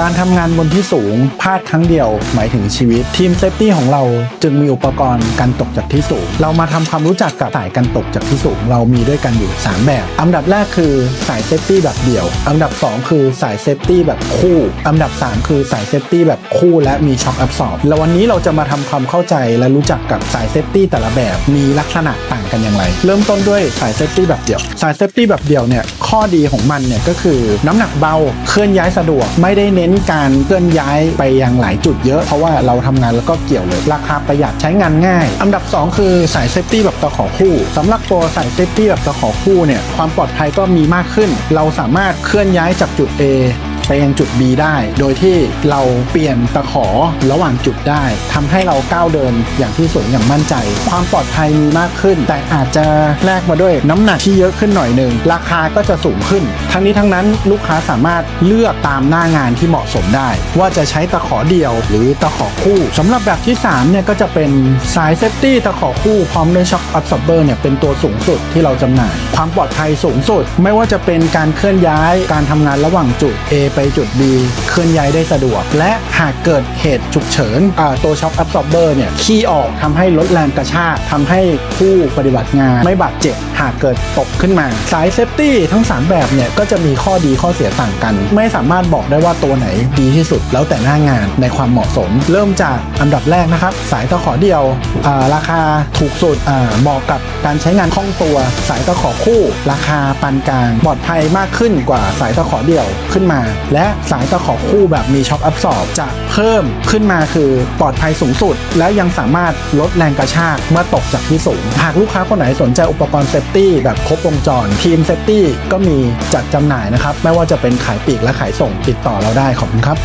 การทำงานบนที่สูงพลาดครั้งเดียว หมายถึงชีวิต ทีมเซฟตี้ของเราจึงมีอุปกรณ์การตกจากที่สูง เรามาทำความรู้จักกับสายการตกจากที่สูง เรามีด้วยกันอยู่ 3 แบบ อันดับแรกคือสายเซฟตี้แบบเดี่ยว อันดับ 2 คือสายเซฟตี้แบบคู่ อันดับ 3 คือสายเซฟตี้แบบคู่และมีช็อคแอบสอบแล้ววันนี้เราจะมาทำความเข้าใจและรู้จักกับสายเซฟตี้แต่ละแบบมีลักษณะต่างกันอย่างไร เริ่มต้นด้วยสายเซฟตี้แบบเดี่ยว สายเซฟตี้แบบเดี่ยวเนี่ยข้อดีของมันเนี่ยก็คือน้ำหนักเบาเคลื่อนย้ายสะดวก ไม่ได้เน้นการเคลื่อนย้ายไปยังหลายจุดเยอะ เพราะว่าเราทำงานแล้วก็เกี่ยวเลย ราคาประหยัดใช้งานง่าย อันดับ 2 คือสายเซฟตี้แบบตะขอคู่สำหรับตัวสายเซฟตี้แบบตะขอคู่เนี่ยความปลอดภัยก็มีมากขึ้น เราสามารถเคลื่อนย้ายจากจุด A ไปยังจุด B ได้ โดยที่เราเปลี่ยนตะขอระหว่างจุดได้ทำให้เราก้าวเดินอย่างที่สวยอย่างมั่นใจ ความปลอดภัยมีมากขึ้น แต่อาจจะแลกมาด้วยน้ำหนักที่เยอะขึ้นหน่อยหนึ่งราคาก็จะสูงขึ้น ทั้งนี้ทั้งนั้นลูกค้าสามารถเลือกตามหน้างานที่เหมาะสมได้ ว่าจะใช้ตะขอเดียวหรือตะขอคู่สำหรับแบบที่3เนี่ยก็จะเป็นสายเซฟตี้ตะขอคู่พร้อมด้วยช็อคอับซอร์เบอร์เนี่ยเป็นตัวสูงสุดที่เราจำหน่าย ความปลอดภัยสูงสุด ไม่ว่าจะเป็นการเคลื่อนย้ายการทำงานระหว่างจุด A ไปจุด B เคลื่อนย้ายได้สะดวก และหากเกิดเหตุฉุกเฉินตัวช็อคอับซอร์เบอร์เนี่ยขี้ออกทำให้ลดแรงกระชากทำให้ผู้ปฏิบัติงานไม่บาดเจ็บ หากเกิดตกขึ้นมา สายเซฟตี้ทั้ง 3 แบบเนี่ยก็จะมีข้อดีข้อเสียต่างกัน ไม่สามารถบอกได้ว่าตัวไหนดีที่สุดแล้วแต่หน้างานในความเหมาะสม เริ่มจากอันดับแรกนะครับ สายตะขอเดียวาราคาถูกสุดเหมาะกับการใช้งานคล่องตัว สายตะขอคู่ ราคาปานกลางปลอดภัยมากขึ้นกว่าสายตะขอเดี่ยวขึ้นมาและสายตะขอคู่แบบมีช็อคอับสอบจะเพิ่มขึ้นมาคือปลอดภัยสูงสุด และยังสามารถลดแรงกระชากเมื่อตกจากที่สูง หากลูกค้าคนไหนสนใจอุปกรณ์เซฟตี้แบบครบวงจร ทีมเซฟตี้ก็มีจัดจำหน่ายนะครับ ไม่ว่าจะเป็นขายปลีกและขายส่งติดต่อเราได้ขอบคุณครับ